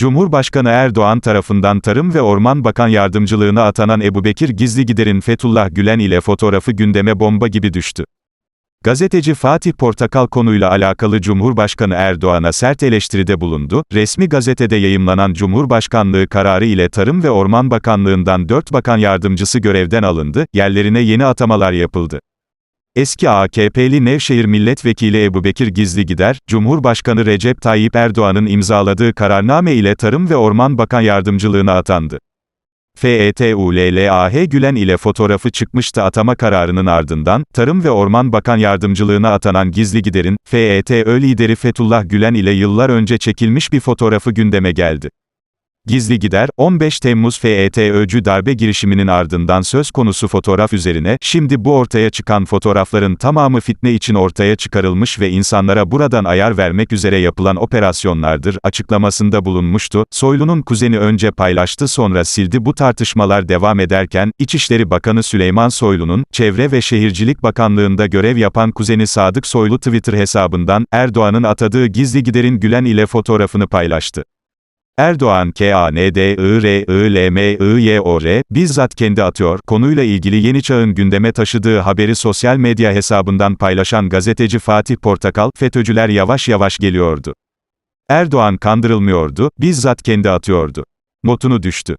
Cumhurbaşkanı Erdoğan tarafından Tarım ve Orman Bakan Yardımcılığına atanan Ebubekir Gizligider'in Fethullah Gülen ile fotoğrafı gündeme bomba gibi düştü. Gazeteci Fatih Portakal konuyla alakalı Cumhurbaşkanı Erdoğan'a sert eleştiride bulundu. Resmi gazetede yayımlanan Cumhurbaşkanlığı kararı ile Tarım ve Orman Bakanlığından 4 bakan yardımcısı görevden alındı, yerlerine yeni atamalar yapıldı. Eski AKP'li Nevşehir Milletvekili Ebubekir Gizligider, Cumhurbaşkanı Recep Tayyip Erdoğan'ın imzaladığı kararname ile Tarım ve Orman Bakan Yardımcılığına atandı. FETULLAH Gülen ile fotoğrafı çıkmıştı atama kararının ardından, Tarım ve Orman Bakan Yardımcılığına atanan Gizligider'in, FETÖ lideri Fethullah Gülen ile yıllar önce çekilmiş bir fotoğrafı gündeme geldi. Gizli Gider, 15 Temmuz FETÖ'cü darbe girişiminin ardından söz konusu fotoğraf üzerine, şimdi bu ortaya çıkan fotoğrafların tamamı fitne için ortaya çıkarılmış ve insanlara buradan ayar vermek üzere yapılan operasyonlardır, açıklamasında bulunmuştu. Soylu'nun kuzeni önce paylaştı sonra sildi bu tartışmalar devam ederken, İçişleri Bakanı Süleyman Soylu'nun, Çevre ve Şehircilik Bakanlığında görev yapan kuzeni Sadık Soylu Twitter hesabından, Erdoğan'ın atadığı Gizli Gider'in Gülen ile fotoğrafını paylaştı. Erdoğan K-A-N-D-I-R-I-L-M-I-Y-O-R, bizzat kendi atıyor, konuyla ilgili Yeni Çağ'ın gündeme taşıdığı haberi sosyal medya hesabından paylaşan gazeteci Fatih Portakal, FETÖ'cüler yavaş yavaş geliyordu. Erdoğan kandırılmıyordu, bizzat kendi atıyordu. Notunu düştü.